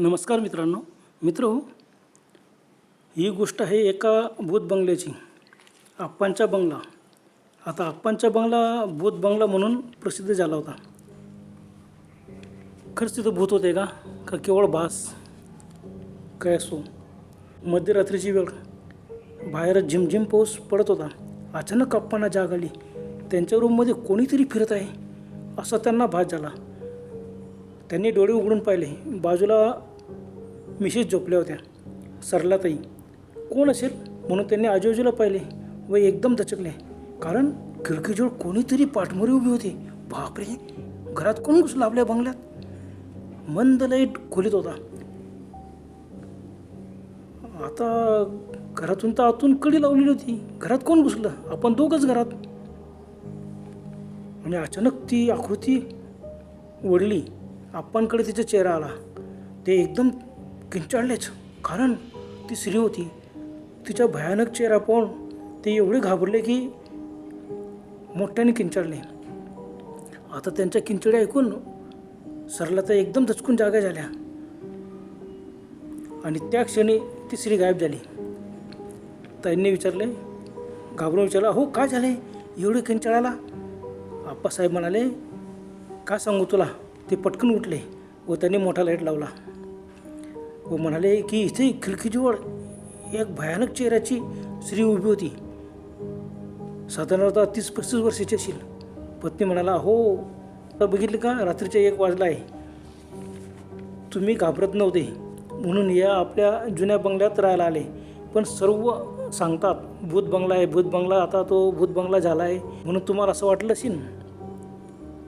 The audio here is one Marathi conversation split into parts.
नमस्कार मित्रांनो. मित्र ही गोष्ट आहे एका भूत बंगल्याची. आप्पांचा बंगला. आता आप्पांचा बंगला भूत बंगला म्हणून प्रसिद्ध झाला होता. खरंच तिथं भूत होते का? का केवळ भास? काय असो? मध्यरात्रीची वेळ. बाहेर झिमझिम पाऊस पडत होता. अचानक आप्पांना जाग आली. त्यांच्या रूममध्ये कोणीतरी फिरत आहे असा त्यांना भास झाला. त्यांनी डोळे उघडून पाहिले. बाजूला मिसेस झोपल्या होत्या. सरलाताई कोण असेल? म्हणून त्यांनी आजूबाजूला पाहिले व एकदम दचकले. कारण खिडकीजवळ कोणीतरी पाठमोरी उभी होती. बापरे घरात कोण घुसलं आपल्या बंगल्यात? मंद लाइट खोलीत होता. आता घरातून तर आतून कडी लावलेली होती. घरात कोण घुसलं? आपण दोघंच घरात. आणि अचानक ती आकृती वडली आप्पांकडे तिचा चेहरा आला. ते एकदम किंचाळलेच. कारण ती स्त्री होती. तिचा भयानक चेहरा पाहून ते एवढे घाबरले की मोठ्याने किंचाळले. आता त्यांच्या किंचड्या ऐकून सरला तर एकदम दचकून जागा झाल्या. आणि त्या क्षणी ती स्त्री गायब झाली. ताईंनी विचारले घाबरून विचारलं हो काय झाले एवढे किंचाळाला? आप्पासाहेब म्हणाले काय सांगू तुला? ते पटकन उठले व त्यांनी मोठा लाइट लावला. व म्हणाले की इथे खिडकीजवळ एक भयानक चेहऱ्याची स्त्री उभी होती. साधारणतः तीस पस्तीस वर्षाची असेल. पत्नी म्हणाला हो बघितलं का? रात्रीच्या एक वाजला आहे. तुम्ही घाबरत नव्हते. म्हणून या आपल्या जुन्या बंगल्यात राहायला आले. पण सर्व सांगतात भूत बंगला आहे भूत बंगला. आता तो भूत बंगला झाला आहे. म्हणून तुम्हाला असं वाटलं असेल?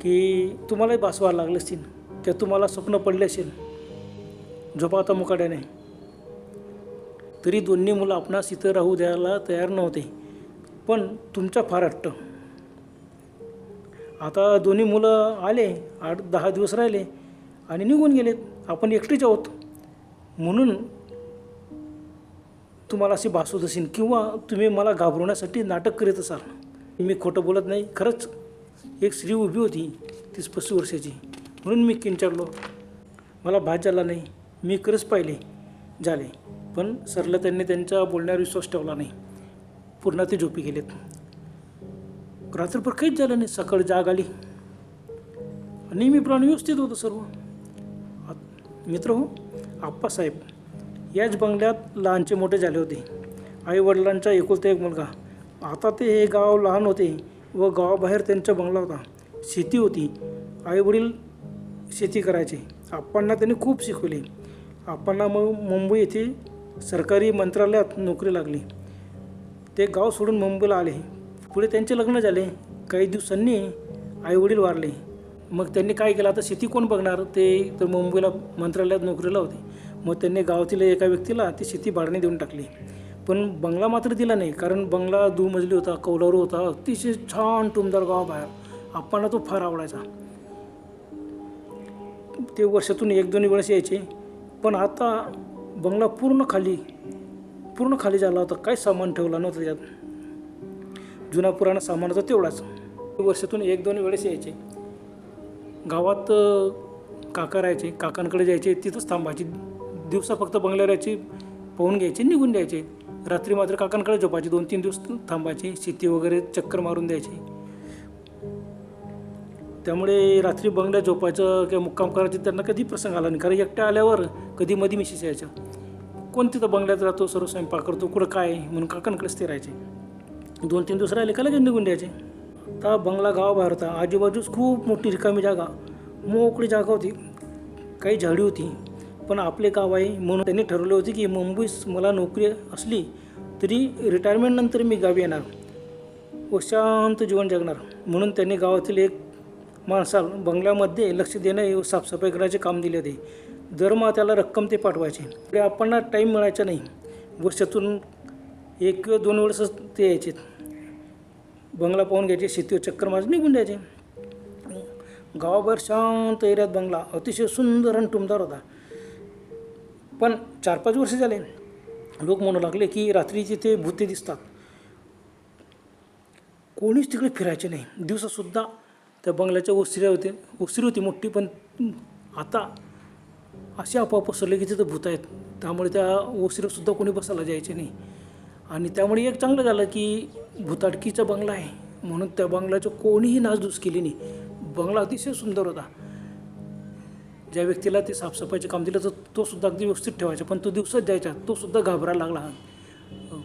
की तुम्हालाही बासवायला लागलं असेल? किंवा तुम्हाला स्वप्न पडले असेल? झोपा आता मुकाट्याने तरी दोन्ही मुलं आपणास इथं राहू द्यायला तयार नव्हते पण तुमचा फार हट्ट आता दोन्ही मुलं आले आठ दहा दिवस राहिले आणि निघून गेलेत. आपण एकटेच आहोत. म्हणून तुम्हाला अशी भास होत असेल किंवा तुम्ही मला घाबरवण्यासाठी नाटक करीत असाल. मी खोटं बोलत नाही खरंच. एक स्त्री उभी होती तीस पस्तीस वर्षाची. म्हणून मी किंचाळलो मला भात झाला नाही. मी खरंच पाहिले झाले. पण सरला त्यांनी त्यांच्या बोलण्यावर विश्वास ठेवला नाही. पूर्ण ते झोपी गेलेत. रात्रभर काहीच झालं नाही. सकाळी जाग आली. नेहमीप्रमाणे व्यवस्थित होतं सर्व. मित्र हो आप्पासाहेब याच बंगल्यात लहानचे मोठे झाले होते. आईवडिलांचा एकुलता एक मुलगा. आता ते हे गाव लहान होते व गावाबाहेर त्यांचा बंगला होता. शेती होती. आईवडील शेती करायचे. आप्पांना त्यांनी खूप शिकवले. आप्पांना मग मुंबई येथे सरकारी मंत्रालयात नोकरी लागली. ते गाव सोडून मुंबईला आले. पुढे त्यांचे लग्न झाले. काही दिवसांनी आईवडील वारले. मग त्यांनी काय केलं? आता शेती कोण बघणार? ते तर मुंबईला मंत्रालयात नोकरीला होते. मग त्यांनी गावातील एका व्यक्तीला ती शेती भाडणे देऊन टाकली. पण बंगला मात्र दिला नाही. कारण बंगला दुमजली होता कौलारू होता. अतिशय छान टुमदार गावाबाहेर आप्पांना तो फार आवडायचा. ते वर्षातून एक दोन वेळेस यायचे. पण आता बंगला पूर्ण खाली पूर्ण खाली झाला होता. काही सामान ठेवला नव्हतं त्यात जुना पुराणा सामान होता तेवढाच. वर्षातून एक दोन वेळेस यायचे. गावात काका राहायचे काकांकडे जायचे. तिथंच थांबायचे. दिवसा फक्त बंगल्यावर यायचे पाहून घ्यायचे निघून द्यायचे रात्री मात्र काकांकडे झोपायचे. दोन तीन दिवस थांबायचे. शेती वगैरे चक्कर मारून द्यायचे. त्यामुळे रात्री बंगल्यात झोपायचं किंवा मुक्काम करायचं त्यांना कधी प्रसंग आला नाही. कारण एकट्या आल्यावर कधी मधी मिशीस यायच्या. कोण तिथं बंगल्यात राहतो सर्व स्वयंपाक करतो कुठं काय म्हणून काकांकडेच ते राहायचे. दोन तीन दिवस राहिले का लगेच निघून द्यायचे. आता बंगला गावाबाहेर होता. आजूबाजूस खूप मोठी रिकामी जागा. मोकळी जागा होती. काही झाडी होती. पण आपले गाव आहे म्हणून त्यांनी ठरवले होते की मुंबईस मला नोकरी असली तरी रिटायरमेंटनंतर मी गावी येणार. व शांत जीवन जगणार. म्हणून त्यांनी गावातील एक माणसाला बंगल्यामध्ये लक्ष देणे साफसफाई करायचे काम दिले होते. दरमहा त्याला रक्कम ते पाठवायचे. आपण टाईम मिळायचा नाही. वर्षातून एक किंवा दोन वेळेसच ते यायचे. बंगला पाहून घ्यायचे शेतीवर चक्कर माझं निघून द्यायचे गावाबाहेर शांत एरियात बंगला. अतिशय सुंदर आणि टुमदार होता. पण चार पाच वर्ष झाले. लोक म्हणू लागले की रात्री तिथे भूते दिसतात कोणीच तिकडे फिरायचे नाही. दिवसासुद्धा त्या बंगल्याच्या ओसऱ्या होते उसिरी होती मोठी पण आता असे आपोआप पसरले की तिथं भूत आहेत. त्यामुळे त्या ओसरीवर कोणी बसायला जायचे नाही. आणि त्यामुळे एक चांगलं झालं की भूताटकीचा बंगला आहे. म्हणून त्या बंगल्याचं कोणीही नासधूस केली नाही. बंगला अतिशय सुंदर होता. ज्या व्यक्तीला ते साफसफाईचे काम दिलं तर तो सुद्धा अगदी व्यवस्थित ठेवायचा. पण तो दिवसात जायचा. तो सुद्धा घाबरायला लागला.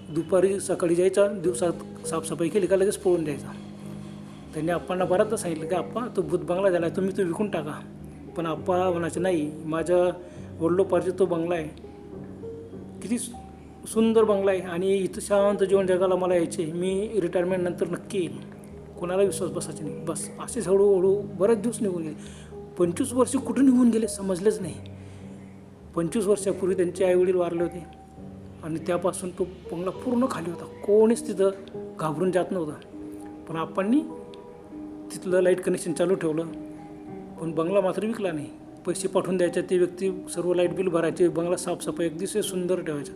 दुपारी सकाळी जायचा दिवसात साफसफाई केली का लगेच पळून द्यायचा त्यांनी आप्पांना बऱ्याचदा सांगितलं की आप्पा तो भूत बंगला झाला तुम्ही तो विकून टाका. पण आप्पा म्हणायचे नाही माझ्या वडिलोपार्जित तो बंगला आहे. किती सु- सुंदर बंगला आहे आणि इथं शांत जीवन जगाला मला यायचे मी रिटायरमेंट नंतर नक्की येईल. कोणाला विश्वास बसायचे नाही. बस असेच हळूहळू बरेच दिवस निघून गेले. पंचवीस वर्ष कुठं निघून गेले समजलेच नाही. पंचवीस वर्षापूर्वी त्यांचे आईवडील वारले होते. आणि त्यापासून तो बंगला पूर्ण खाली होता. कोणीच तिथं घाबरून जात नव्हता. पण आपणनी तिथलं लाइट कनेक्शन चालू ठेवलं. पण बंगला मात्र विकला नाही. पैसे पाठवून द्यायचे ते व्यक्ती सर्व लाइट बिल भरायचे बंगला साफसफाई अगदी सुंदर ठेवायचं.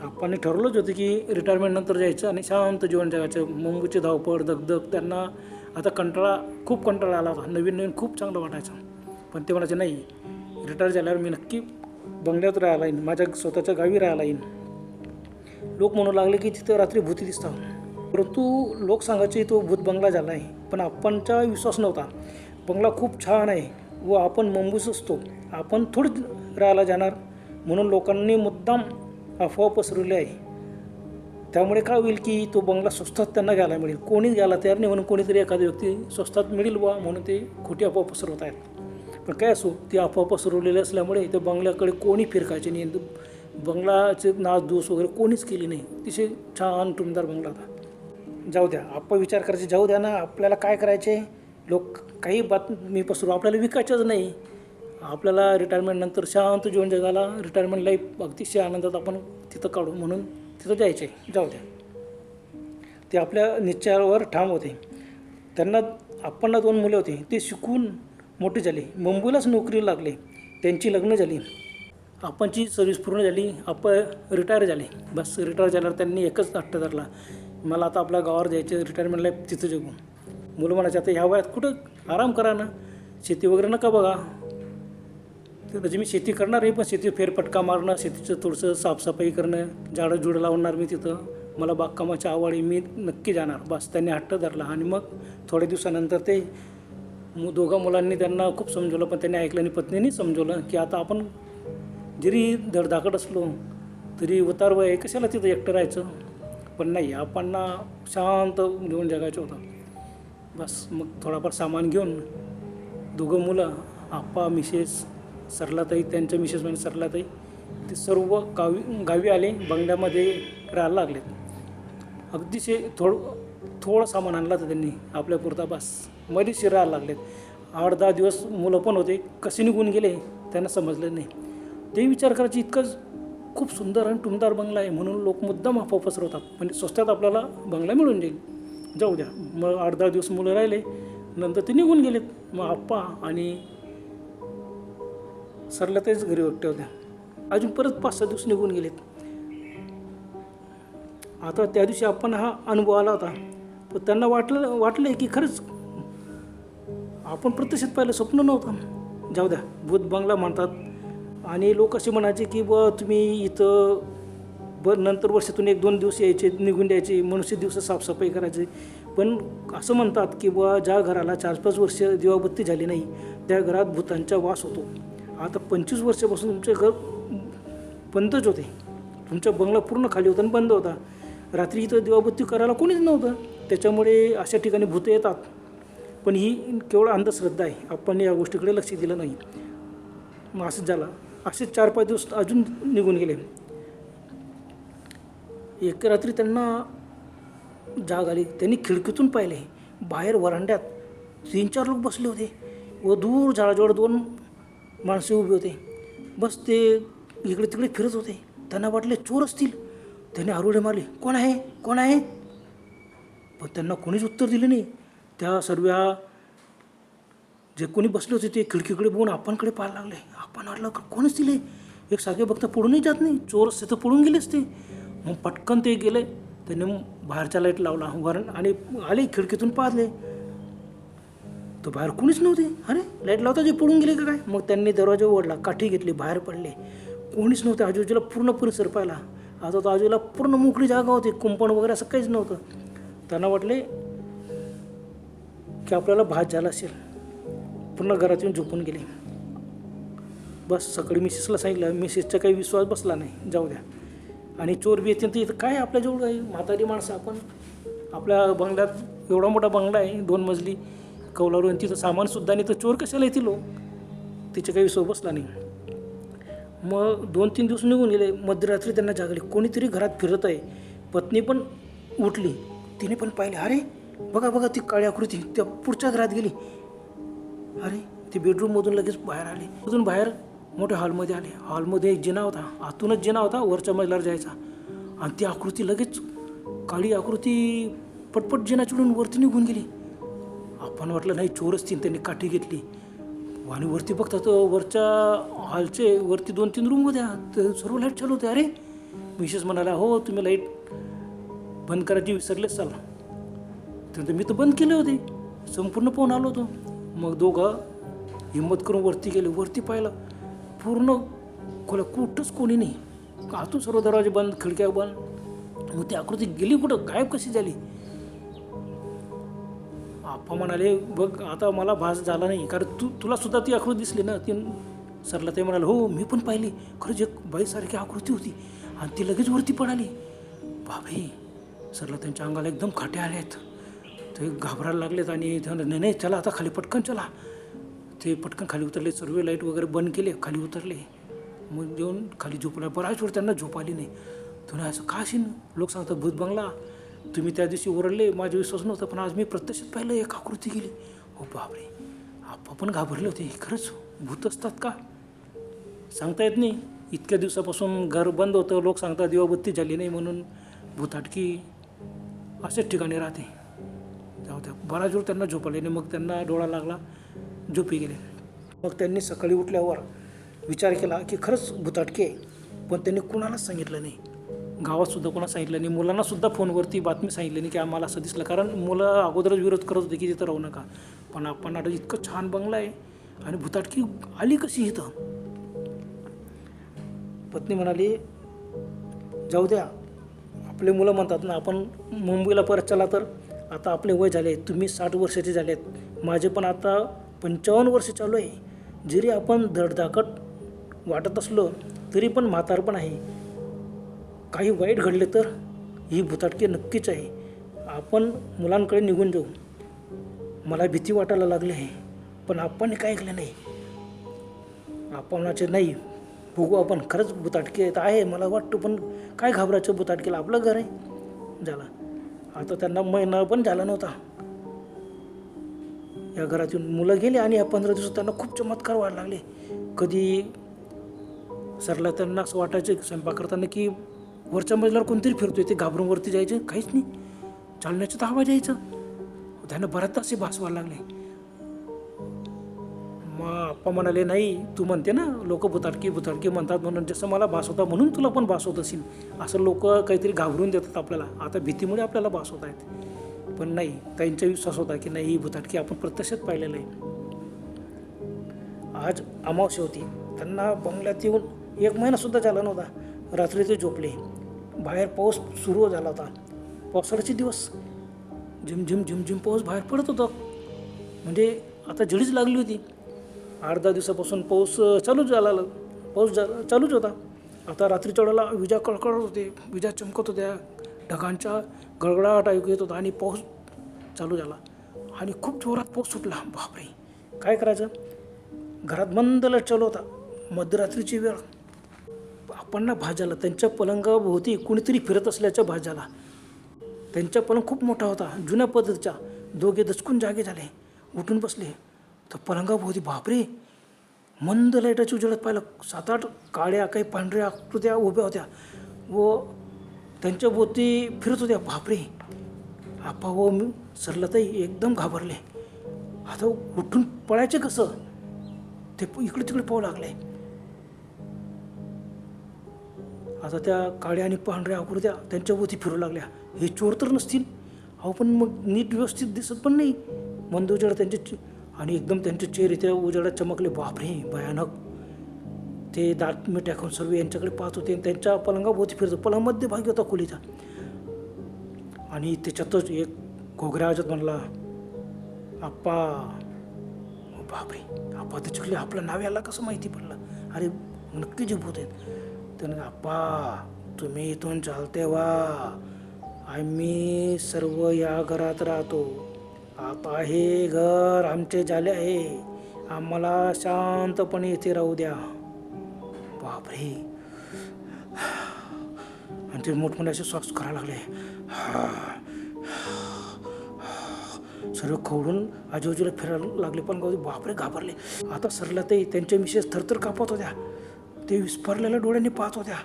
आपण ठरवलंच होतं की रिटायरमेंटनंतर जायचं आणि शांत जीवन जगायचं. मुंबईची धावपळ दगदग त्यांना आता कंटाळा खूप कंटाळा आला होता. नवीन नवीन खूप चांगलं वाटायचं. पण ते म्हणायचे नाही रिटायर झाल्यावर मी नक्की बंगल्यात राहायला येईन. माझ्या स्वतःच्या गावी राहायला येईन. लोक म्हणू लागले की तिथं रात्री भूती दिसतात. परंतु लोक सांगायचे तो भूत बंगला झाला आहे पण आपणचा विश्वास नव्हता. बंगला खूप छान आहे व आपण मंबूस असतो. आपण थोडीच राहायला जाणार म्हणून लोकांनी मुद्दाम अफवा पसरवली आहे. त्यामुळे काय होईल की तो बंगला स्वस्तात त्यांना घ्यायला मिळेल. कोणीच घ्यायला तयार नाही म्हणून कोणीतरी एखादी व्यक्ती स्वस्तात मिळेल बा म्हणून ते खोटी अफवा पसरवत आहेत. पण काय असो ती अफवा पसरवलेली असल्यामुळे त्या बंगल्याकडे कोणी फिरकायचे नाही. बंगलाचे नासधूस वगैरे कोणीच केली नाही. अतिशय छान टुमदार बंगला होता. जाऊ द्या. आपण विचार करायचे जाऊ द्या ना आपल्याला काय करायचे? लोक काही बातमी पसरू आपल्याला विकायचंच नाही. आपल्याला रिटायरमेंट नंतर शांत जीवन जगाला रिटायरमेंट लाईफ अतिशय आनंदात आपण तिथं काढू म्हणून तिथं जायचे. जाऊ द्या. ते आपल्या निश्चयावर ठाम होते. त्यांना आपणला दोन मुले होती. ते शिकून मोठे झाले. मुंबईलाच नोकरी लागले. त्यांची लग्न झाली. आपणची सर्व्हिस पूर्ण झाली. आपण रिटायर झाले. बस रिटायर झाल्यावर त्यांनी एकच हट्ट धरला. मला आता आपल्या गावावर जायचं रिटायरमेंट लाईफ तिथं जगून. मुलं म्हणायचे आता ह्या वयात कुठं आराम करा ना? शेती वगैरे नका बघा. तर म्हणजे मी शेती करणार आहे पण शेती फेरफटका मारणं शेतीचं थोडंसं साफसफाई करणं झाडं जुडं लावणार मी तिथं. मला बागकामाची आवड आहे मी नक्की जाणार. बस त्यांनी हट्ट धरला आणि मग थोड्या दिवसानंतर ते मु दोघा मुलांनी त्यांना खूप समजवलं पण त्यांनी ऐकलं आणि पत्नीने समजवलं की आता आपण जरी धडधाकट असलो तरी उतार वय आहे, कशाला तिथं एकटं राहायचं? पण नाही आपणना शांत घेऊन जगायचं होतं. बस मग थोडाफार सामान घेऊन दोघं मुलं आप्पा मिसेस सरलाताई त्यांच्या मिसेस म्हणजे सरलाताई ते सर्व गावी गावी आले बंगल्यामध्ये राहायला लागलेत. अगदीशे थोडं थोडं सामान आणलं होतं त्यांनी आपल्यापुरता बस. मध्येशी राहायला लागलेत. आठ दहा दिवस मुलं पण होते कसे निघून गेले त्यांना समजलं नाही. ते विचार करायचे इतकंच खूप सुंदर आणि टुमदार बंगला आहे म्हणून लोक मुद्दाम अफवा पसरवतात. म्हणजे स्वस्तात आपल्याला बंगला मिळून जाईल. जाऊ द्या. मग आठ दहा दिवस मुलं राहिले नंतर ते निघून गेलेत. मग आप्पा आणि सरला तेच घरी एकट्या होत्या अजून परत पाच सहा दिवस निघून गेलेत. आता त्या दिवशी आपण हा अनुभव आला होता. पण त्यांना वाटलं वाटलं की खरंच आपण प्रत्यक्षात पाहिलं स्वप्न नव्हतं. जाऊ द्या. भूत बंगला म्हणतात. आणि लोक असे म्हणायचे की ब तुम्ही इथं ब नंतर वर्षातून एक दोन दिवस यायचे निघून द्यायचे मनुष्य दिवस साफसफाई करायचे. पण असं म्हणतात की बुवा ज्या घराला चार पाच वर्ष दिवाबत्ती झाली नाही त्या घरात भूतांचा वास होतो. आता पंचवीस वर्षापासून तुमचे घर बंदच होते. तुमचा बंगला पूर्ण खाली होता आणि बंद होता. रात्री इथं दिवाबत्ती करायला कोणीच नव्हतं. त्याच्यामुळे अशा ठिकाणी भूतं येतात. पण ही केवळ अंधश्रद्धा आहे. आपण या गोष्टीकडे लक्ष दिलं नाही. मग असंच झालं. असे चार पाच दिवस अजून निघून गेले. एक रात्री त्यांना जाग आली. त्यांनी खिडकीतून पाहिले. बाहेर वरांड्यात तीन चार लोक बसले होते व दूर झाडाजवळ दोन माणसे उभे होते. बस ते इकडे तिकडे फिरत होते. त्यांना वाटले चोर असतील. त्याने आरोडे मारले. कोण आहे? कोण आहे? पण त्यांना कोणीच उत्तर दिलं नाही. त्या सर्व जे कोणी बसले होते ते खिडकीकडे बघून आपणकडे पाहायला लागले. आपण वाटलं कोणच दिले एक सारखे बघता पडूनही जात नाही चोर असते तर पडून गेलेच ते. मग पटकन ते गेले त्यांनी मग बाहेरचा लाइट लावला वरण आणि आले खिडकीतून पाहले. तो बाहेर कोणीच नव्हते. अरे लाइट लावता जे पडून गेले का काय? मग त्यांनी दरवाजा ओढला काठी घेतली बाहेर पडले. कोणीच नव्हते. आजूबाजूला पूर्ण परिसर पाहिला. आता तो आजूबाजूला पूर्ण मोकळी जागा होती कुंपण वगैरे असं काहीच नव्हतं. त्यांना वाटले की आपल्याला भात झाला असेल. पूर्ण घरात येऊन झोपून गेले. बस सकाळी मिसेसला सांगितलं मिसेसचा काही विश्वास बसला नाही. जाऊ द्या. आणि चोर बी येते तर इथं काय आपल्याजवळ काही म्हातारी माणसं आपण. आपल्या बंगल्यात एवढा मोठा बंगला आहे दोन मजली कौलारू तिथं सामानसुद्धा नाही. तर चोर कशाला येतील हो? तिचे काही विश्वास बसला नाही. मग दोन तीन दिवस निघून गेले. मध्यरात्री त्यांना जागले. कोणीतरी घरात फिरत आहे. पत्नी पण उठली. तिने पण पाहिले अरे बघा बघा ती काळी आकृती. त्या पुढच्या घरात गेली. अरे ते बेडरूममधून लगेच बाहेर आली. अजून बाहेर मोठ्या हॉलमध्ये आले. हॉलमध्ये एक जिना होता. आतूनच जिना होता वरच्या मजल्यावर जायचा. आणि ती आकृती लगेच काळी आकृती पटपट जिना चिडून वरती निघून गेली. आपण वाटलं नाही चोरच तीन. त्यांनी काठी घेतली. आणि वरती बघता वरच्या हॉलचे वरती दोन तीन रूम होत्या. तर सर्व लाइट चालू होते. अरे मिसेस म्हणाला हो तुम्ही लाइट बंद करायची विसरलेच चाल. तर मी तर बंद केले होते. संपूर्ण पाहून आलो होतो. मग दोघं हिंमत करून वरती गेले. वरती पाहिलं पूर्ण खोल्या कुठंच कोणी नाही. आतून सर्व दरवाजे बंद खिडक्या बंद. मग ती आकृती गेली कुठं? गायब कशी झाली? आप्पा म्हणाले बघ आता मला भास झाला नाही. कारण तू तुला सुद्धा ती आकृती दिसली ना? ती सरला ते म्हणाले हो मी पण पाहिली. खरंच एक बाईसारखी आकृती होती. आणि ती लगेच वरती पडाली. बाबे सरला त्यांच्या अंगाला एकदम खाटे आले आहेत. ते घाबरायला लागलेत आणि नाही नाही चला आता खाली पटकन चला. ते पटकन खाली उतरले सर्व लाइट वगैरे बंद केले खाली उतरले. मग येऊन खाली झोपला. बराच वेळ त्यांना झोप आली नाही. तुम्ही असं का असेल लोक सांगतात भूत बंगला? तुम्ही त्या दिवशी ओरडले माझा विश्वास नव्हता पण आज मी प्रत्यक्षात पाहिलं एक आकृती गेली. हो बापरे! आप्पा पण घाबरले होते. खरंच भूत असतात का? सांगता येत नाही. इतक्या दिवसापासून घर बंद होतं. लोक सांगतात दिवाबत्ती झाली नाही म्हणून भूताटकी अशाच ठिकाणी राहते. जाऊ द्या. बराच वेळ त्यांना झोपले नाही मग त्यांना डोळा लागला झोपी गेले. मग त्यांनी सकाळी उठल्यावर विचार केला की खरंच भूताटके आहे पण त्यांनी कुणालाच सांगितलं नाही. गावातसुद्धा कोणाला कोणा सांगितलं नाही. मुलांनासुद्धा फोनवरती बातमी सांगितली नाही की आम्हाला असं दिसलं. कारण मुलं अगोदरच विरोध करत होते की तिथं राहू नका. पण आपण आता इतकं छान बंगला आहे आणि भूताटकी आली कशी इथं? पत्नी म्हणाली जाऊ द्या. आपले मुलं म्हणतात ना आपण मुंबईला परत चला तर आता आपले वय झाले तुम्ही साठ वर्षाचे झाले आहेत माझे पण आता पंचावन्न वर्ष चालू आहे. जरी आपण धडधाकट वाटत असलो तरी पण म्हातारपण आहे. काही वाईट घडले तर ही भुताटकी नक्कीच आहे. आपण मुलांकडे निघून जाऊ. मला भीती वाटायला लागली आहे पण आपण काय ऐकलं नाही. आपणाचे नाही बघू आपण. खरंच भुताटकी तर आहे मला वाटतं पण काय घाबरायचं भुताटकीला? आपलं घर आहे. झाला. आता त्यांना महिना पण झाला नव्हता. या घरातून मुलं गेली आणि या पंधरा दिवसात त्यांना खूप चमत्कार व्हायला लागले. कधी सरला त्यांना असं वाटायचं स्वयंपाक करताना की वरच्या मजल्यावर कोणतरी फिरतोय ते घाबरून वरती जायचं काहीच नाही. चालण्याचं तर आवाज यायचं त्यांना बऱ्याच तास भास व्हायला लागले. मग आप्पा म्हणाले नाही तू म्हणते ना लोक भुताटकी भुताटकी म्हणतात म्हणून जसं मला भास होता म्हणून तुला पण भास होत असेल. असं लोक काहीतरी घाबरून देतात आपल्याला. आता भीतीमुळे आपल्याला भास होत आहेत. पण नाही त्यांचा विश्वास होता की नाही ही भुताटकी आपण प्रत्यक्षात पाहिलेलं आहे. आज अमावस्या होती. त्यांना बंगल्यात येऊन एक महिनासुद्धा झाला नव्हता. रात्री ते झोपले. बाहेर पाऊस सुरू झाला होता. पावसाळ्याचे दिवस. झिमझिम झिमझिम पाऊस बाहेर पडत होता. म्हणजे आता झडीच लागली होती. आठ दहा दिवसापासून पाऊस चालूच झाला. पाऊस जा चालूच होता. आता रात्रीच्या वेळेला विजा कळकडत होते. विजा चमकत होत्या. ढगांच्या गडगडाट ऐकू येत होता आणि पाऊस चालू झाला. आणि खूप जोरात पाऊस सुटला. बापरे! काय करायचं? घरात मंद लाइट चालू होता. मध्यरात्रीची वेळ. आपण ना भास त्यांच्या पलंगाभोवती कुणीतरी फिरत असल्याचा भाज्याला. त्यांचा पलंग खूप मोठा होता. जुन्या पद्धतीचा दोघे दचकून जागे झाले. उठून बसले. तर पलंगाभोवती बापरे मंद लाईटाची उजेडात पाहिलं. सात आठ काळ्या काही पांढऱ्या आकृत्या उभ्या होत्या. व त्यांच्या भोवती फिरत होत्या. बापरे आपा व मी सरलताई एकदम घाबरले. आता उठून पळायचे कसं? ते इकडे तिकडे पाहू लागले. आता त्या काळ्या आणि पांढऱ्या आकृत्या त्यांच्या भोवती फिरू लागल्या. हे चोर तर नसतील. अहो पण मग नीट व्यवस्थित दिसत पण नाही. मंदोजड त्यांचे आणि एकदम त्यांचे चेहरे त्या उजेडात चमकले. बापरे भयानक. ते दात मी टाकून सर्व यांच्याकडे पाहत होते. आणि त्यांच्या पलंगाभोवती फिरतो पलंग मध्यभागी होता खोलीचा. आणि त्याच्यातच एक घोगऱ्या आवाजात म्हणला आप्पा बापरे आप्पा त्याच्याकडे आपलं नाव याला कसं माहिती पडलं? अरे नक्की जे भूत आहेत. त्यानं आप्पा तुम्ही इथून चालते वा आम्ही सर्व या घरात राहतो. आता हे घर आमचे झाले आहे. आम्हाला शांतपणे इथे राहू द्या. बापरे. आणि ते मोठमोठे असे श्वास करायला लागले. सर्व खवडून आजूबाजूला फिरायला लागले पण गावचे बापरे घाबरले. आता सरला ते त्यांच्या मिसेस थरथर कापत होत्या. ते विस्फारलेल्या डोळ्यांनी पाहत होत्या.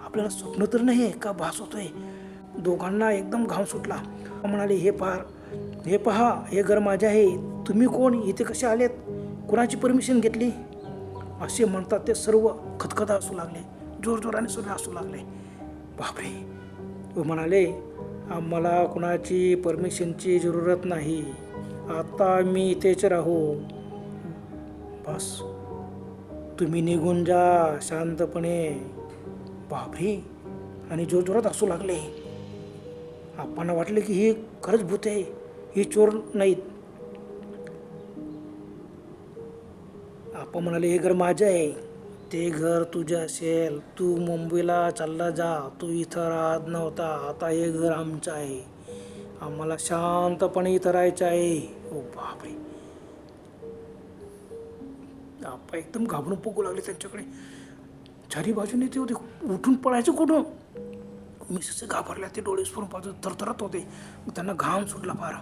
आपल्याला स्वप्न तर नाही आहे का भास होतोय? दोघांना एकदम घाम सुटला. म्हणाले हे पार हे पहा हे घर माझे आहे. तुम्ही कोण? इथे कसे आलेत? कुणाची परमिशन घेतली? असे म्हणतात ते सर्व खतखता असू लागले. जोरजोराने सर्व असू लागले. बापरे. व म्हणाले आम्हाला कुणाची परमिशनची जरूरत नाही. आता मी इथेच राहू. बस. तुम्ही निघून जा शांतपणे. बापरे. आणि जोरजोरात असू लागले. आपण वाटले की हे खरंच भूत आहे. ही चोर नाहीत. आपण म्हणाले हे घर माझं आहे. ते घर तुझं असेल. तू मुंबईला चालला जा. तू इथं राहत नव्हता. आता हे घर आमचं आहे. आम्हाला शांतपणे इथं राहायचं आहे. ओ बापरे. आप्पा एकदम घाबरून पोकू लागले त्यांच्याकडे. चारी बाजूने ते होते. उठून पळायचं कुठून? मिसेस घाबरल्या ते डोळे सोडून पाहतो थरथरत होते. मग त्यांना घाम सुटला फार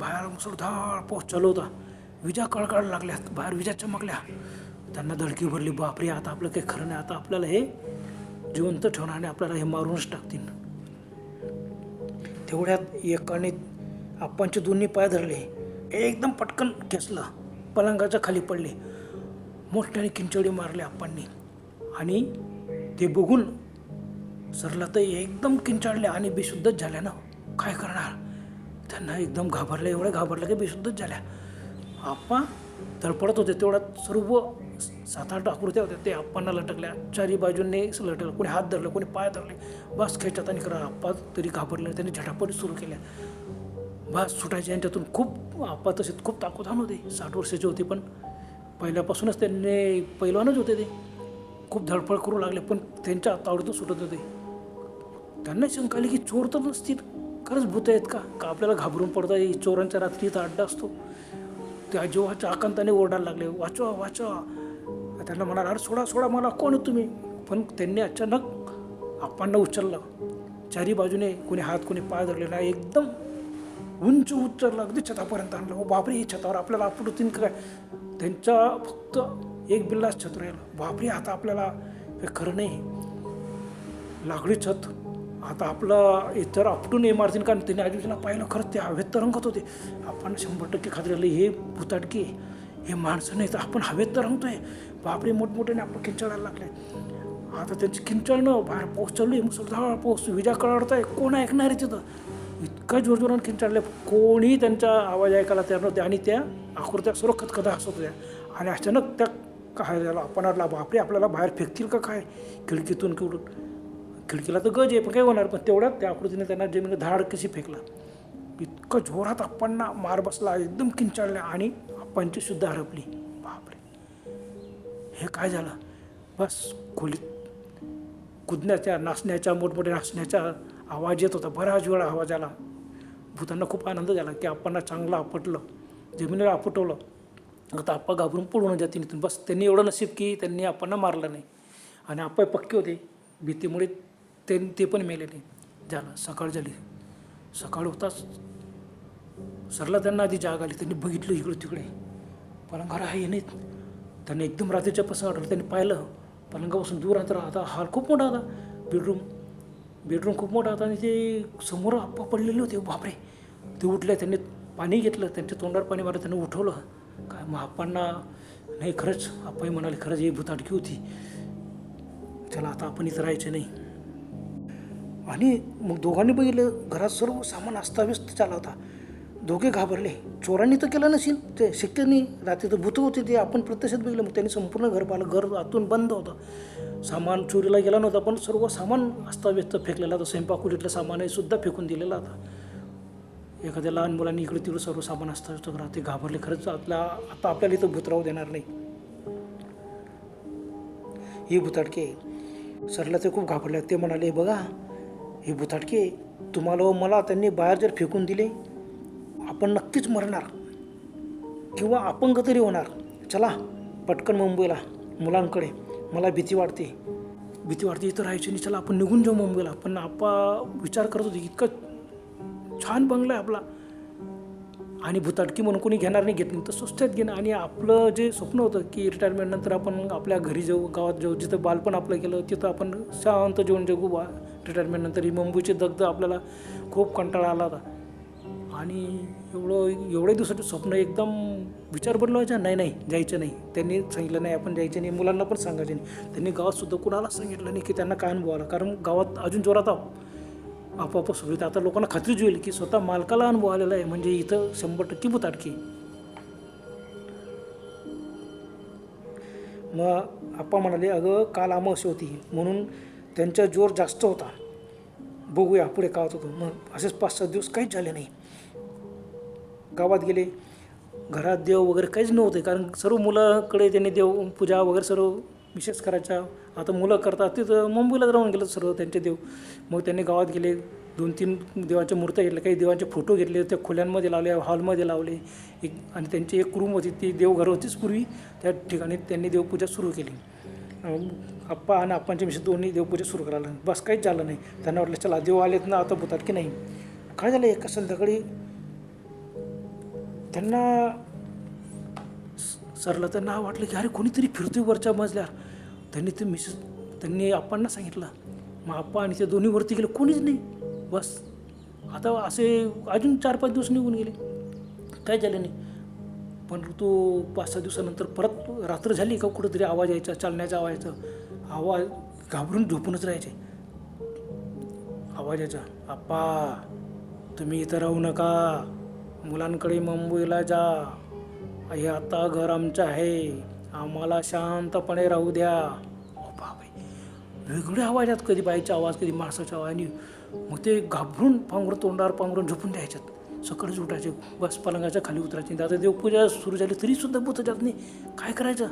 बाहेर मुसळधार पाऊस चालू होता. विजा कळकळायला लागल्या. बाहेर विजा चमकल्या. त्यांना धडकी भरली. बापरे आता आपलं काही खरं नाही. आता आपल्याला हे जिवंत ठेवणार आणि आपल्याला हे मारूनच टाकतील. तेवढ्यात एकाने आप्पांचे दोन्ही पाय धरले. एकदम पटकन खेचलं. पलंगाच्या खाली पडले. मोठ्याने किंचडी मारले आप्पांनी आणि ते बघून सरला तर एकदम किंचाळले आणि बेशुद्धच झाल्या ना. काय करणार? त्यांना एकदम घाबरल्या एवढ्या घाबरल्या की बेशुद्धच झाल्या. आप्पा धडपडत होते तेवढ्यात सर्व सात आठ आकृत्या होत्या ते आप्पांना लटकल्या. चारी बाजूंनी लटकलं कोणी हात धरलं कोणी पाय धरले. बस खेचत आणि करा. आप्पा तरी घाबरले त्यांनी झटापट सुरू केल्या. बस सुटायचे यांच्यातून खूप आप्पा तसेच खूप ताकदवान होते साठ वर्षाचे होते पण पहिल्यापासूनच त्यांनी पैलवानच होते ते. खूप धडपड करू लागले पण त्यांच्या तावडीतून सुटत होते. त्यांना शंका आली की चोर तर नसतील. खरंच भूत आहेत का? का आपल्याला घाबरून पडता येईल चोरांच्या रात्री इथं अड्डा असतो. त्या जेव्हाच्या आकांताने ओरडायला लागले. वाचवा वाचवा. त्यांना म्हणाला अरे सोडा सोडा मला. कोण तुम्ही? पण त्यांनी अचानक आपांना उचललं. चारी बाजूने कोणी हात कोणी पाय धरले ना एकदम उंच उचललं अगदी छतापर्यंत आणलं. हो बापरे हे छतावर आपल्याला आपटून काय? त्यांच्या फक्त एक बिल्लाच छत राहिलं. बापरे आता आपल्याला हे खरं नाही. लागली छत. आता आपलं इतर आपटून इमारतीन कारण त्यांनी आजूबाजूला पाहिलं खरंच ते हवेत तरंगत होते. आपण शंभर टक्के खात्री आली हे भुताटकी हे माणसं नाही तर आपण हवेत तरंगतोय. बापरे मोठमोठ्याने आपण किंचाळायला लागले आता त्यांची किंचाळणं बाहेर पाऊस चालू आहे मुसळधार पाऊस विजा कळाडत आहे कोण ऐकणार आहे तिथं? इतकं जोरजोरानं किंचाळले कोणीही त्यांचा आवाज ऐकायला तयार नव्हते. आणि त्या आकृत्या सुरक्षित कदा हसत होत्या. आणि अचानक त्या काय झालं आपण बापरे आपल्याला बाहेर फेकतील का काय? खिडकीतून किवडून खिडकीला तर गज आहे पण काय होणार? पण तेवढ्यात त्या आकृतीने त्यांना जमीन धाड कशी फेकला? इतकं जोरात आप्पांना मार बसला एकदम किंचाळल्या आणि आप्पांची सुद्धा हरपली. बापरे. हे काय झालं? बस खोलीत कुदण्याच्या नाचण्याच्या मोठमोठ्या नाचण्याचा आवाज येत होता. बराच वेळा आवाज आला. भूतांना खूप आनंद झाला की आप्पांना चांगलं आपटलं. जमिनीला आपटवलं. आता आप्पा घाबरून पडून जाते तिथून. बस त्यांनी एवढं नशीब की त्यांनी आप्पांना मारलं नाही. आणि आप्पा पक्के होते. भीतीमुळे ते ते पण मेले नाही झालं सकाळ झाली. सकाळ होताच सरला त्यांना आधी जाग आली. त्यांनी बघितलं इकडं तिकडे. पलंगावर आहे नाहीत. त्यांनी एकदम रात्रीच्या पासून वाटलं त्यांनी पाहिलं. पलंगापासून दूर अंतर आता हॉल खूप मोठा होता बेडरूम बेडरूम खूप मोठा होता आणि ते समोर आप्पा पडलेले होते. बापरे. ते उठले. त्यांनी पाणी घेतलं. त्यांच्या तोंडावर पाणी मारलं. त्यांनी उठवलं. काय मग आप्पांना नाही खरंच. आप्पाही म्हणाले खरंच ही भूताटकी होती. चला आता आपण इथं राहायचं नाही. आणि मग दोघांनी बघितलं घरात सर्व सामान अस्ताव्यस्त चालला होता. दोघे घाबरले. चोरांनी तर केलं नसेल ते शक्य नाही. रात्री तर भूत होते ते. आपण प्रत्यक्षात बघितलं मग त्यांनी संपूर्ण घर पाहिलं. घर आतून बंद होतं. सामान चोरीला गेला नव्हता पण सर्व सामान अस्ताव्यस्त फेकलेलं होतं. स्वयंपाकुलीतलं सामानही सुद्धा फेकून दिलेलं होता. एखाद्या लहान मुलांनी इकडे तिकडे सर्व सामान अस्ताव्यस्त घरात ते घाबरले. खरंच आपल्या आता आपल्याला इथं भूत राहू देणार नाही. ही भुताटके सरला ते खूप घाबरले. ते म्हणाले बघा हे भुताटके तुम्हाला व मला त्यांनी बाहेर जर फेकून दिले आपण नक्कीच मरणार. किंवा अपंग तरी होणार. चला पटकन मुंबईला मुलांकडे. मला भीती वाटते. भीती वाटते इथं राहायची नाही. चला आपण निघून जाऊ मुंबईला. पण आपा विचार करत होते इतकं छान बंगला आहे आपला. आणि भुताटकी म्हणून कोणी घेणार नाही घेत नाही. तर स्वस्तात घेणं. आणि आपलं जे स्वप्न होतं की रिटायरमेंटनंतर आपण आपल्या घरी जाऊ गावात जाऊ जिथं बालपण आपलं गेलं तिथं आपण शांत जेवण जगू बा. रिटायरमेंटनंतर ही मुंबईची दगद आपल्याला खूप कंटाळा आला होता. आणि एवढं एवढे दिवसाचं स्वप्न एकदम विचार बदलवायचा नाही नाही जायचं नाही. त्यांनी सांगितलं नाही आपण जायचं नाही. मुलांना पण सांगायचं नाही. त्यांनी गावातसुद्धा कुणाला सांगितलं नाही की त्यांना काय अनुभव आला? कारण गावात अजून जोरात आहो. आपोआप सुरू आता लोकांना खात्रीच होईल की स्वतः मालकाला अनुभव आलेला आहे म्हणजे इथं शंभर टक्के बुताटकी. मग आप्पा म्हणाले अगं काल अमावस्या होती. म्हणून त्यांचा जोर जास्त होता. बघूया पुढे काय होतो मग असेच पाच सात दिवस काहीच झाले नाही. गावात गेले. घरात देव वगैरे काहीच नव्हते. कारण सर्व मुलाकडे त्यांनी देव पूजा वगैरे सर्व विशेष करायच्या आता मुलं करतात तिथं मुंबईला राहून गेलं सर्व त्यांचे देव. मग त्यांनी गावात गेले. दोन तीन देवाच्या मूर्त्या घेतल्या. काही देवांचे फोटो घेतले. त्या खोल्यांमध्ये लावले हॉलमध्ये लावले. एक आणि त्यांची एक रूम होती. ती देवघर होतीच पूर्वी. त्या ठिकाणी त्यांनी देवपूजा सुरू केली. आप्पा आणि आप्पांच्या मिशी दोन्ही देवपूजा सुरू करायला. बस काहीच झालं नाही. त्यांना वाटलं चला देव आलेत ना आता भूतात की नाही? काय झालं? एका संध्याकाळी त्यांना स- सरला त्यांना वाटलं की अरे कोणीतरी फिरतोय वरच्या मजल्यावर. त्यांनी ते मिसेस त्यांनी आप्पांना सांगितलं. मग आप्पा आणि ते दोन्ही वरती गेले. कोणीच नाही. बस. आता असे अजून चार पाच दिवस निघून गेले. काय झालं नाही. पण तो पाच सहा दिवसानंतर परत रात्र झाली का कुठंतरी आवाज यायचा चालण्याचा आवाज यायचा. आवाज घाबरून झोपूनच राहायचे. आवाज यायचा आप्पा तुम्ही इथं राहू नका. मुलांकडे मुंबईला जा. हे आता घर आमचं आहे. आम्हाला शांतपणे राहू द्या. ओ वेगळे आवाज आहेत कधी बाईचा आवाज कधी माणसाचा आवाज. आणि मग ते घाबरून पांघरून तोंडावर पांघरून झोपून द्यायच्यात. सकाळीच उठायचे बस पलंगाच्या खाली उतरायचे. आता देवपूजा सुरू झाली तरीसुद्धा भूत जात नाही काय करायचं?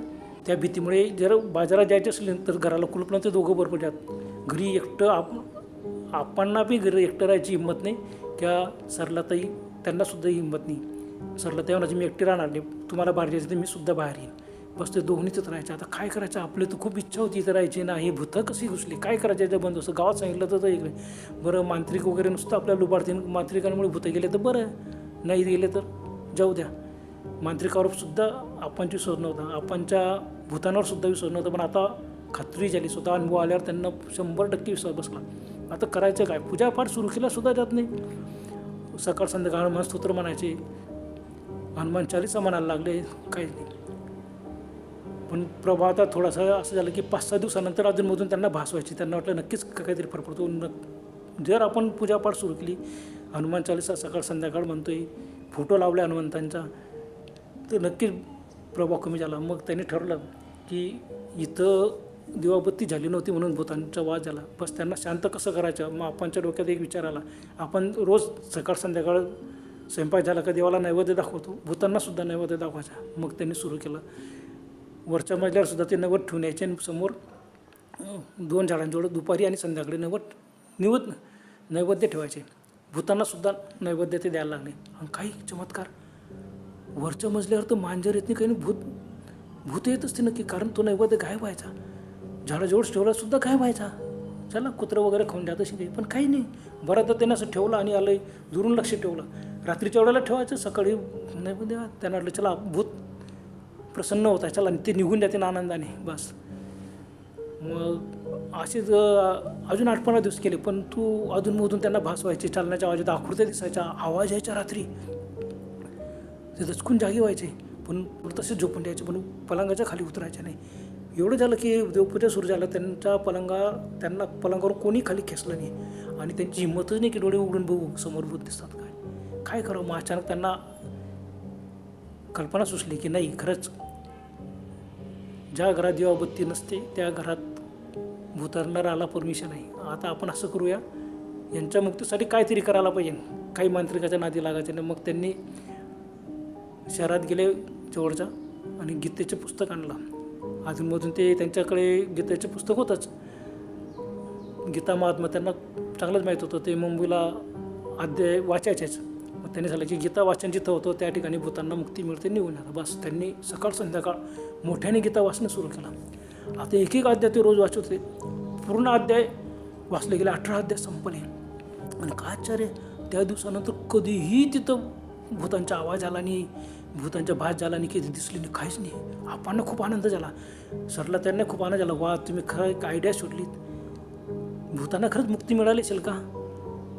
त्या भीतीमुळे जर बाजारात जायचं असेल तर घराला कुलपणं ते दोघं बरोबर जात. घरी एकटं आप आपणना बी घरी एकटं राहायची हिंमत नाही. त्या सरलाताई त्यांनासुद्धा हिंमत नाही. सरला ताई म्हणायची मी एकटी राहणार नाही. तुम्हाला बाहेर जायचं तर मी सुद्धा बाहेर येईन. बस ते दोघीच राहायचं. आता काय करायचं? आपली तर खूप इच्छा होती इथं राहायची. ना हे भूतं कशी घुसली? काय करायचं याच्या बंद? असं गावात सांगितलं तर इकडे. बरं मांत्रिक वगैरे नुसतं आपल्या लुबाडतीन मांत्रिकांमुळे भूतं गेले तर बरं. नाही गेले तर जाऊ द्या. मांत्रिकावर सुद्धा आपणची विसर नव्हता. आपणच्या भूतांवर सुद्धा विश्वास नव्हता. पण आता खात्री झाली. स्वतः अनुभव आल्यावर त्यांना शंभर टक्के विश्वास बसला. आता करायचं काय? पूजापाठ सुरू केला सुद्धा जात नाही. सकाळ संध्याकाळ हनुमान स्तोत्र म्हणायचे. हनुमान चालीसा म्हणायला लागले. काही नाही. पण प्रभाव थोडासा असं झालं की पाच सहा दिवसानंतर अजूनमधून त्यांना भास व्हायची. त्यांना वाटलं नक्कीच काहीतरी फरक पडतो. जर आपण पूजापाठ सुरू केली हनुमान चालीसा सकाळ संध्याकाळ म्हणतो आहे फोटो लावले हनुमंतांचा तर नक्कीच प्रभाव कमी झाला. मग त्यांनी ठरलं की इथं दिवाबत्ती झाली नव्हती म्हणून भूतांचा वाद झाला. बस त्यांना शांत कसं करायचं? मग आपणच्या डोक्यात एक विचार आला. आपण रोज सकाळ संध्याकाळ स्वयंपाक झाला का देवाला नैवेद्य दाखवतो. भूतांनासुद्धा नैवेद्य दाखवायचा. मग त्यांनी सुरू केलं. वरच्या मजल्यावर सुद्धा ते नवत ठेवून यायचे आणि समोर दोन झाडांजवळ दुपारी आणि संध्याकाळी नवत निवत नैवेद्य ठेवायचे. भूतांनासुद्धा नैवेद्य ते द्यायला लागले. आणि काही चमत्कार वरच्या मजल्यावर तर मांजर येत नाही काही नाही. भूत भूत येत असते नक्की कारण तो नैवेद्य गायब व्हायचा. झाडाजवळ ठेवलासुद्धा गायब व्हायचा. चला कुत्रं वगैरे खाऊन द्या तशी काही पण काही नाही. बरं तर असं ठेवलं आणि आलं दुरून लक्ष ठेवलं. रात्रीच्या वेळेला ठेवायचं सकाळी नैवेद्य त्यांना वाटलं चला भूत प्रसन्न होता. चला ते निघून जाते ना आनंदाने बस. मग असेच अजून आठ पंधरा दिवस केले पण तू अधूनमधून त्यांना भास व्हायची चालण्याच्या आवाजात आकृत्या दिसायच्या आवाज यायच्या रात्री. ते दचकून जागी व्हायचे पण तसेच झोपून द्यायचे पण पलंगाच्या खाली उतरायचे नाही. एवढं झालं की देवपूजा सुरू झालं त्यांच्या पलंगा त्यांना पलंगावर कोणी खाली खेचलं नाही. आणि त्यांची हिंमतच नाही की डोळे उघडून बघू समोर भूत दिसतात काय. काय करावं? मग अचानक त्यांना कल्पना सुचली की नाही खरंच ज्या घरात दिवाबत्ती नसते त्या घरात भूतारणाराला परमिशन आहे आता आपण असं करूया यांच्या मुक्तीसाठी काहीतरी करायला पाहिजे. काही मांत्रिकाच्या नादी लागायचे नाही. मग त्यांनी शहरात गेले जवळच्या आणि गीतेचे पुस्तक आणलं. अधूनमधून ते त्यांच्याकडे गीतेचे पुस्तक होतंच. गीता महात्मा त्यांना चांगलंच माहीत होतं. ते मुंबईला अध्याय वाचायचेच. मग त्यांनी झालं की गीता वाचन जिथं होतं त्या ठिकाणी भूतांना मुक्ती मिळते निघून आलं बस त्यांनी सकाळ संध्याकाळ मोठ्याने गीता वाचणं सुरू केलं. आता एक एक अध्याय ते रोज वाचत होते. पूर्ण अध्याय वाचले गेले अठरा अध्याय संपले. आणि काय आश्चर्य त्या दिवसानंतर कधीही तिथं भूतांचा आवाज आला नाही भूतांच्या भात झाला नाही कधी दिसली नाही काहीच नाही. आपण खूप आनंद झाला. सरला त्यांना खूप आनंद झाला. वा तुम्ही खरं एक आयडिया शोधलीत. भूतांना खरंच मुक्ती मिळाली असेल का?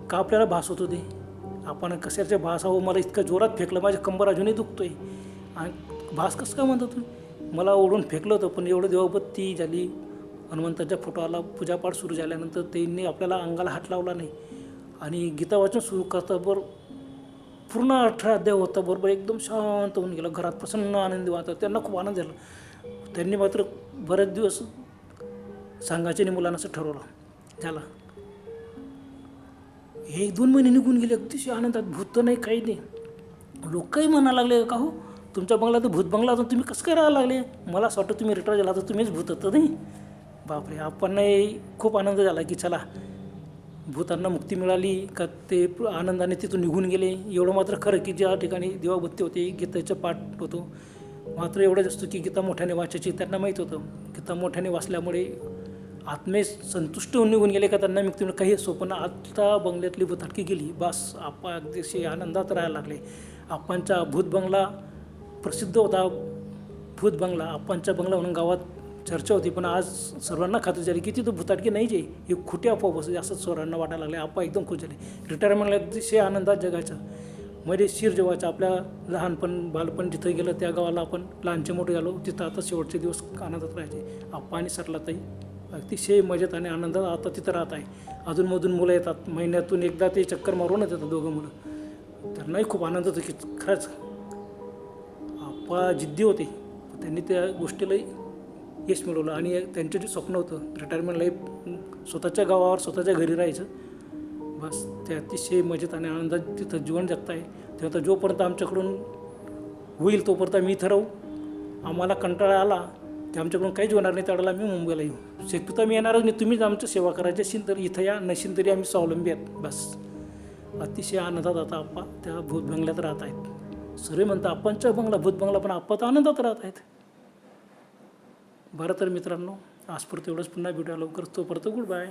का आपल्याला भास होत ते आपण कशाचे भास आहो मला इतकं जोरात फेकलं? माझ्या कंबर अजूनही दुखतो आहे आणि भास कसं काय म्हणतो तुम्ही? मला ओढून फेकलं होतं पण एवढं देवापत्ती झाली. हनुमंताच्या फोटोला पूजापाठ सुरू झाल्यानंतर त्यांनी आपल्याला अंगाला हात लावला नाही. आणि गीता वाचन सुरू करता बरोबर पूर्ण अठरा अध्याय होता बरोबर एकदम शांत होऊन गेला. घरात प्रसन्न आनंदी वाटत त्यांना खूप आनंद झाला. त्यांनी मात्र बरेच दिवस सांगायचे नाही मुलांना असं ठरवलं. झाला. एक दोन महिने निघून गेले अतिशय आनंदात भूत तर नाही काही नाही. लोकही म्हणायला लागले का हो? तुमच्या बंगला तर भूत बंगला तर तुम्ही कसं काय राहायला लागले? मला असं वाटतं तुम्ही रिटायर झाला तर तुम्हीच भूत होतं नाही. बापरे आपणही खूप आनंद झाला की चला भूतांना मुक्ती मिळाली का ते आनंदाने तिथून निघून गेले. एवढं मात्र खरं की ज्या ठिकाणी देवाभक्ती होते गीताचं पाठ होतो मात्र एवढंच असतो की गीता मोठ्याने वाचायची त्यांना माहीत होतं. गीता मोठ्याने वाचल्यामुळे आत्मे संतुष्ट होऊन निघून गेले का त्यांना मुक्ती मिळाली काही असो पण आता बंगल्यातली भूताटकी गेली. बस आपा अगदी आनंदात राहायला लागले. आपांचा भूत बंगला प्रसिद्ध होता. भूत बंगला. आपांचा बंगला म्हणून गावात चर्चा होती. पण आज सर्वांना खात्री झाली की तिथं भूताटकी नाही जे हे खोटी अफवा बस असं सर्वांना वाटायला लागले. आपा एकदम खुश झाले. रिटायरमेंटला अतिशय आनंदात जगायचं. मध्ये शिर जेवायचा. आपल्या लहानपण बालपण जिथं गेलं त्या गावाला आपण लहानचे मोठे झालो. तिथं आता शेवटचे दिवस आनंदात राहायचे. आप्पा आणि सरलाताई अतिशय मजेत आणि आनंदात आता तिथं राहत आहे. अधूनमधून मुलं येतात. महिन्यातून एकदा ते चक्कर मारूनच येतात दोघं मुलं. त्यांनाही खूप आनंद होतो की खरंच आप्पा जिद्दी होते. त्यांनी त्या गोष्टीला यश मिळवलं आणि त्यांचं जे स्वप्न होतं रिटायरमेंट लाईफ स्वतःच्या गावावर स्वतःच्या घरी राहायचं. बस ते अतिशय मजेत आणि आनंदात तिथं जीवन जगत आहे तेव्हा आता जोपर्यंत आमच्याकडून होईल तोपर्यंत आम्ही इथं राहू. आम्हाला कंटाळा आला ते आमच्याकडून काहीच होणार नाही त्यावेळेला आम्ही मुंबईला येऊ. शक्यतो आम्ही येणारच नाही. तुम्हीच आमचं सेवा करायची असेल तर इथं या नशील तरी आम्ही स्वावलंबी आहेत. बस. अतिशय आनंदात आता आप्पा त्या भूत बंगल्यात राहत आहेत. सर्व म्हणतात आपणच्या बंगला भूत बंगला पण आप्पा तर आनंदात राहत आहेत. बरं तर मित्रांनो आजपर्यंत एवढंच. पुन्हा भेटूया लवकरच. तोपर्यंत गुड बाय.